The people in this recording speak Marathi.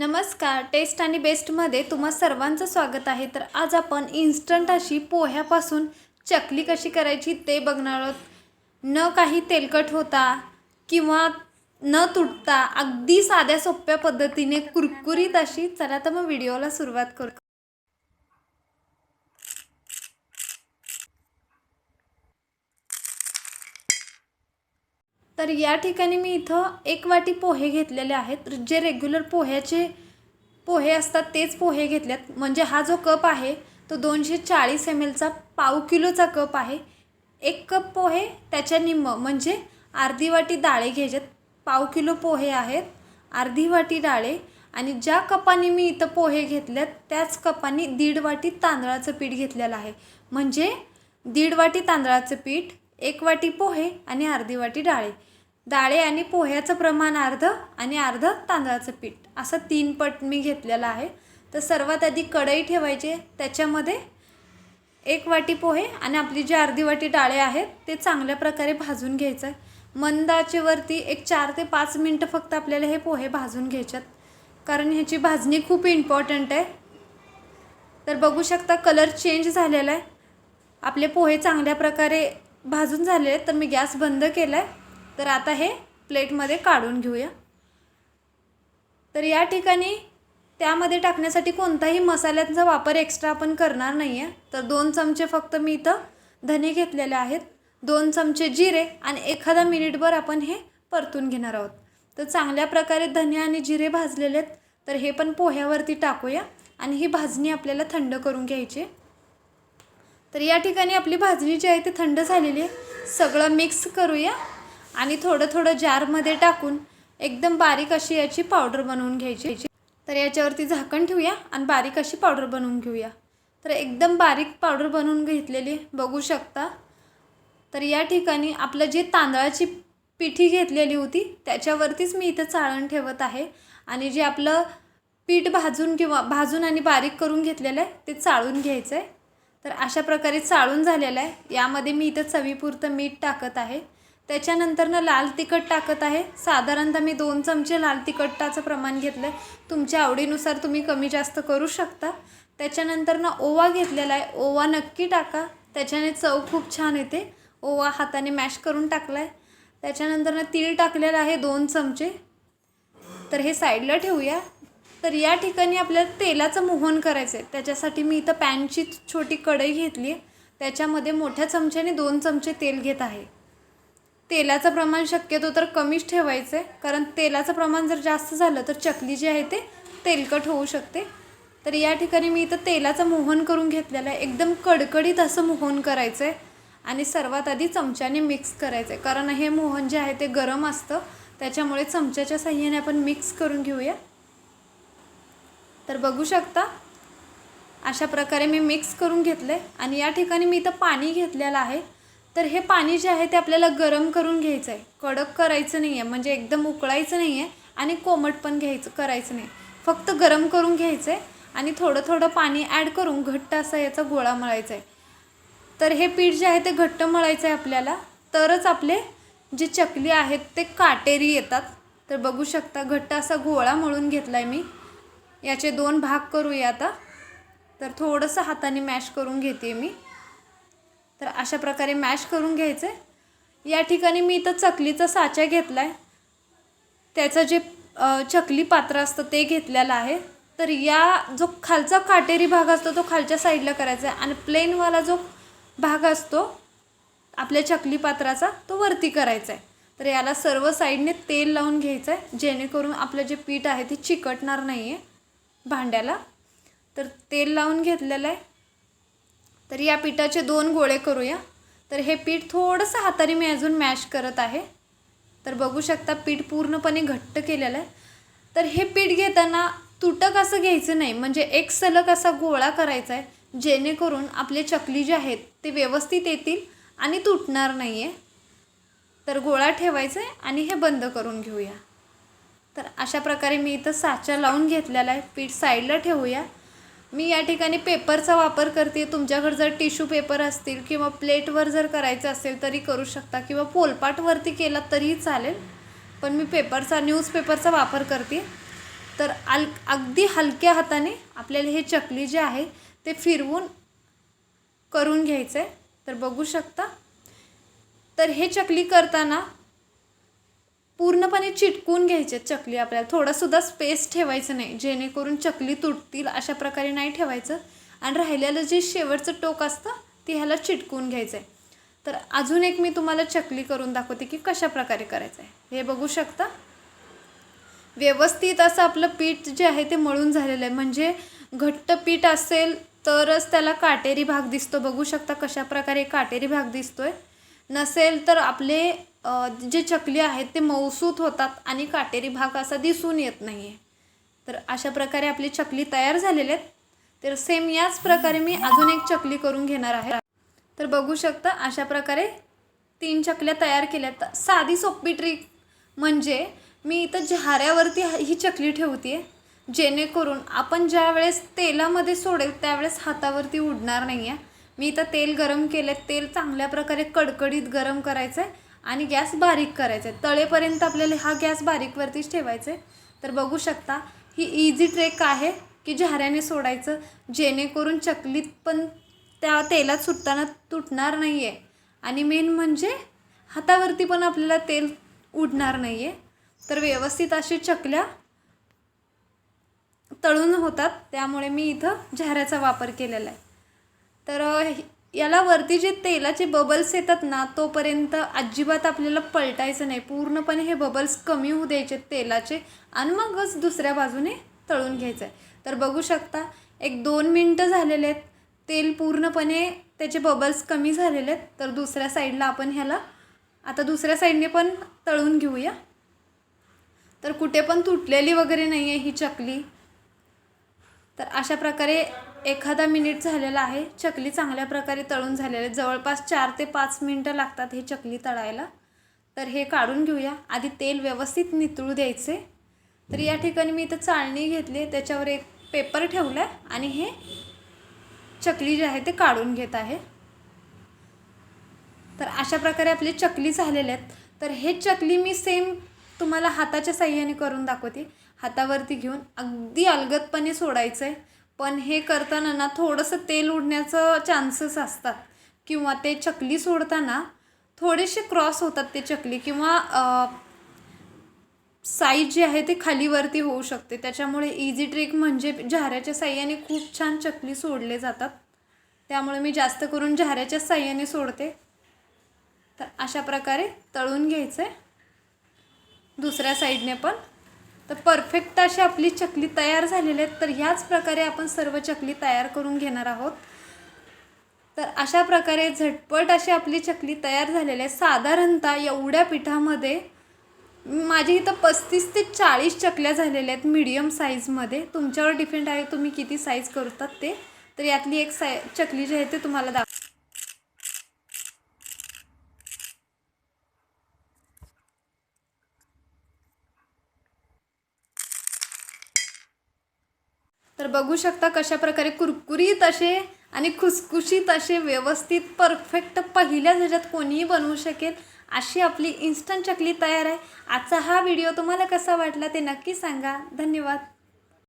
नमस्कार टेस्ट आणि बेस्टमध्ये तुम्हा सर्वांचं स्वागत आहे. तर आज आपण इन्स्टंट अशी पोह्यापासून चकली कशी करायची ते बघणार आहोत. न काही तेलकट होता किंवा न तुटता अगदी साध्या सोप्या पद्धतीने कुरकुरीत अशी चला तर मग व्हिडिओला सुरुवात करू. तर या ठिकाणी मी इथं एक वाटी पोहे घेतलेले आहेत. जे रेग्युलर पोह्याचे पोहे असतात तेच पोहे घेतलेत. म्हणजे हा जो कप आहे तो दोनशे चाळीस एम एलचा पाव किलोचा कप आहे. एक कप पोहे त्याच्या निम्म म्हणजे अर्धी वाटी डाळे घ्यायच्यात पाव किलो पोहे आहेत अर्धी वाटी डाळे. आणि ज्या कपाने मी इथं पोहे घेतल्यात त्याच कपाने दीड वाटी तांदळाचं पीठ घेतलेलं आहे. म्हणजे दीड वाटी तांदळाचं पीठ एक वाटी पोहे आणि अर्धी वाटी डाळे. डाळे आणि पोह्याचं प्रमाण अर्ध आणि अर्ध तांदळाचं पीठ. असं तीन पट मी घेतलेलं आहे. तर सर्वात आधी कढई ठेवायची. त्याच्यामध्ये एक वाटी पोहे आणि आपली जी अर्धी वाटी डाळे आहेत ते चांगल्या प्रकारे भाजून घ्यायचं आहे मंद एक चार ते पाच मिनटं फक्त आपल्याला हे पोहे भाजून घ्यायच्यात कारण ह्याची भाजणी खूप इम्पॉर्टंट आहे. तर बघू शकता कलर चेंज झालेला आहे आपले पोहे चांगल्या प्रकारे भाजून झाले तर मी गॅस बंद केला आहे तर आता हे प्लेटमध्ये काढून घेऊया. तर या ठिकाणी त्यामध्ये टाकण्यासाठी कोणताही मसाल्यांचा वापर एक्स्ट्रा आपण करणार नाही आहे तर दोन चमचे फक्त मी इथं धने घेतलेले आहेत. दोन चमचे जिरे आणि एखादा मिनिटभर आपण हे परतून घेणार आहोत. तर चांगल्या प्रकारे धने आणि जिरे भाजलेले आहेत. तर हे पण पोह्यावरती टाकूया आणि ही भाजणी आपल्याला थंड करून घ्यायची. तर या ठिकाणी आपली भाजणी जी आहे ती थंड झालेली आहे. सगळं मिक्स करूया. आणि थोडं थोडं जारमध्ये टाकून एकदम बारीक अशी याची पावडर बनवून घ्यायची. तर याच्यावरती झाकण ठेवूया आणि बारीक अशी पावडर बनवून घेऊया. तर एकदम बारीक पावडर बनवून घेतलेली बघू शकता. तर या ठिकाणी आपलं जे तांदळाची पिठी घेतलेली होती त्याच्यावरतीच मी इथं चाळण ठेवत आहे. आणि जे आपलं पीठ भाजून किंवा भाजून आणि बारीक करून घेतलेलं आहे ते चाळून घ्यायचं आहे तर अशा प्रकारे चाळून झालेलं आहे. यामध्ये मी इथं चवीपुरतं मीठ टाकत आहे. त्याच्यानंतर ना लाल तिखट टाकत आहे. साधारणतः मी दोन चमचे लाल तिखटाचं प्रमाण घेतलं आहे तुमच्या आवडीनुसार तुम्ही कमी जास्त करू शकता. त्याच्यानंतर ना ओवा घेतलेला आहे. ओवा नक्की टाका. त्याच्याने चव खूप छान येते. ओवा हाताने मॅश करून टाकला आहे त्याच्यानंतर ना तीळ टाकलेलं आहे दोन चमचे. तर हे साईडला ठेवूया. तर या ठिकाणी आपल्याला तेलाचं मोहन करायचं आहे त्याच्यासाठी मी इथं पॅनची छोटी कढई घेतली आहे त्याच्यामध्ये मोठ्या चमच्याने दोन चमचे तेल घेत आहे. तेलाचं प्रमाण शक्यतो तर कमीच ठेवायचं आहे. कारण तेलाचं प्रमाण जर जास्त झालं तर चकली जी आहे ते तेलकट होऊ शकते. तर या ठिकाणी मी इथं तेलाचं मोहन करून घेतलेलं आहे. एकदम कडकडीत असं मोहन करायचं आहे. आणि सर्वात आधी चमच्याने मिक्स करायचं आहे. कारण हे मोहन जे आहे ते गरम असतं. त्याच्यामुळे चमच्याच्या साह्याने आपण मिक्स करून घेऊया. तर बघू शकता अशा प्रकारे मी मिक्स करून घेतलं आहे आणि या ठिकाणी मी इथं पाणी घेतलेलं आहे. तर हे पाणी जे आहे ते आपल्याला गरम करून घ्यायचं आहे कडक करायचं नाही आहे म्हणजे एकदम उकळायचं नाही आहे आणि कोमट पण घ्यायचं करायचं नाही. फक्त गरम करून घ्यायचं आहे आणि थोडं थोडं पाणी ॲड करून घट्ट असा याचा गोळा मळायचा आहे तर हे पीठ जे आहे ते घट्ट मळायचं आहे आपल्याला. तरच आपले जे चकली आहेत ते काटेरी येतात. तर बघू शकता घट्ट असा गोळा मळून घेतला आहे मी. याचे दोन भाग करूया आता. तर थोडंसं हाताने मॅश करून घेते मी. तर अशा प्रकारे मॅश करून घ्यायचं. आहे या ठिकाणी मी इथं चकलीचा साचा घेतला आहे त्याचं जे चकली पात्र असतं ते घेतलेलं आहे. तर या जो खालचा काटेरी भाग असतो तो खालच्या साईडला करायचा आहे आणि प्लेनवाला जो भाग असतो आपल्या चकली पात्राचा तो वरती करायचा आहे. तर याला सर्व साईडने तेल लावून घ्यायचं आहे जेणेकरून आपलं जे पीठ आहे ते चिकटणार नाही आहे भांड्याला. तर तेल लावून घेतलेलं आहे. तर या पिठाचे दोन गोळे करूया. तर हे पीठ थोडंसं हाताने मी अजून मॅश करत आहे. तर बघू शकता पीठ पूर्णपणे घट्ट केलेलं आहे. तर हे पीठ घेताना तुटक असं घ्यायचं नाही. म्हणजे एक सलग असा गोळा करायचा आहे जेणेकरून आपले चकली जे आहेत ते व्यवस्थित येतील आणि तुटणार नाही आहे तर गोळा ठेवायचा आहे आणि हे बंद करून घेऊया. तर अशा प्रकारे मी इथं साचा लावून घेतलेला आहे. पीठ साईडला ठेवूया. मी या ठिकाणी पेपरचा वापर करते. तुमच्याकडे जर टिश्यू पेपर असतील किंवा प्लेटवर जर करायचं असेल तरी करू शकता. किंवा पोलपाटवरती केला तरीही चालेल. पण मी पेपरचा न्यूजपेपरचा वापर करते. तर अल अगदी हलक्या हाताने आपल्याला हे चकली जे आहे ते फिरवून करून घ्यायचं आहे तर बघू शकता. तर हे चकली करताना पूर्णपणे चिटकून घ्यायचे चकली आपल्याला. थोडासुद्धा स्पेस ठेवायचं नाही. जेणेकरून चकली तुटतील अशा प्रकारे नाही ठेवायचं. आणि राहिलेलं जे शेवटचं टोक असतं ते ह्याला चिटकून घ्यायचं आहे तर अजून एक मी तुम्हाला चकली करून दाखवते की कशा प्रकारे करायचं आहे हे बघू शकता. व्यवस्थित असं आपलं पीठ जे आहे ते मळून झालेलं आहे. म्हणजे घट्ट पीठ असेल तरच त्याला काटेरी भाग दिसतो. बघू शकता कशा प्रकारे काटेरी भाग दिसतोय. नसेल तर आपले जे चकली आहेत ते मऊसूत होतात आणि काटेरी भाग असा दिसून येत नाही आहे तर अशा प्रकारे आपली चकली तयार झालेले आहेत. तर सेम याच प्रकारे मी अजून एक चकली करून घेणार आहे. तर बघू शकता अशा प्रकारे तीन चकल्या तयार केल्यात साधी सोपी ट्रिक म्हणजे मी इथं झाऱ्यावरती ही चकली ठेवते जेणेकरून आपण ज्या वेळेस तेलामध्ये सोडेल त्यावेळेस हातावरती उडणार नाही आहे मी इथं तेल गरम केले तेल चांगल्या प्रकारे कडकडीत गरम करायचं आहे आणि गॅस बारीक करायचा. आहे तळेपर्यंत आपल्याला हा गॅस बारीकवरतीच ठेवायचा. आहे तर बघू शकता ही इझी ट्रेक आहे की झाऱ्याने सोडायचं. जेणेकरून चकलीत पण त्या तेलात सुटताना तुटणार नाही आहे आणि मेन म्हणजे हातावरती पण आपल्याला तेल उडणार नाही आहे तर व्यवस्थित अशी चकल्या तळून होतात. त्यामुळे मी इथं झाऱ्याचा वापर केलेला आहे. तर याला वरती जे तेलाचे बबल्स येतात ना तोपर्यंत अजिबात आपल्याला पलटायचं नाही. पूर्णपणे हे बबल्स कमी होऊ द्यायचे तेलाचे आणि मगच दुसऱ्या बाजूने तळून घ्यायचं आहे तर बघू शकता एक दोन मिनटं झालेले आहेत. तेल पूर्णपणे त्याचे बबल्स कमी झालेले आहेत. तर दुसऱ्या साईडला आपण ह्याला आता दुसऱ्या साईडने पण तळून घेऊया. तर कुठे पण तुटलेली वगैरे नाही आहे ही चकली. तर अशा प्रकारे एखादा मिनिट झालेला आहे. चकली चांगल्या प्रकारे तळून झालेले. आहे. जवळपास चार ते पाच मिनटं लागतात हे चकली तळायला. तर हे काढून घेऊया. आधी तेल व्यवस्थित नितळू द्यायचे. तर या ठिकाणी मी इथं चाळणी घेतली. त्याच्यावर एक पेपर ठेवला आहे आणि हे चकली जे आहे ते काढून घेत आहे. तर अशा प्रकारे आपली चकली झालेले आहेत. तर हे चकली मी सेम तुम्हाला हाताच्या साह्याने करून दाखवते. हातावरती घेऊन अगदी अलगदपणे सोडायचं आहे पण हे करताना ना थोडंसं तेल उडण्याचं चान्सेस असतात. किंवा ते चकली सोडताना थोडेसे क्रॉस होतात ते चकली किंवा साईज जी आहे ते खालीवरती होऊ शकते. त्याच्यामुळे इझी ट्रिक म्हणजे झाऱ्याच्या साह्याने खूप छान चकली सोडले जातात. त्यामुळे मी जास्त करून झाऱ्याच्या साह्याने सोडते. तर अशा प्रकारे तळून घ्यायचं आहे दुसऱ्या साईडने पण तर परफेक्ट अशी आपली चकली तयार झालेली आहेत. तर ह्याच प्रकारे आपण सर्व चकली तयार करून घेणार आहोत. तर अशा प्रकारे झटपट अशी आपली चकली तयार झालेली आहे. साधारणतः एवढ्या पिठामध्ये माझी इथं पस्तीस ते चाळीस चकल्या झालेल्या आहेत मीडियम साईजमध्ये तुमच्यावर डिपेंड आहे तुम्ही किती साईज करतात ते. तर यातली एक साय चकली जी आहे ते तुम्हाला दाख तर बघू शकता कशा प्रकारे कुरकुरीत असे आणि खुसखुशीत असे व्यवस्थित परफेक्ट पहिल्याच ह्याच्यात कोणीही बनवू शकेल अशी आपली इन्स्टंट चकली तयार आहे. आजचा हा व्हिडिओ तुम्हाला कसा वाटला ते नक्की सांगा. धन्यवाद.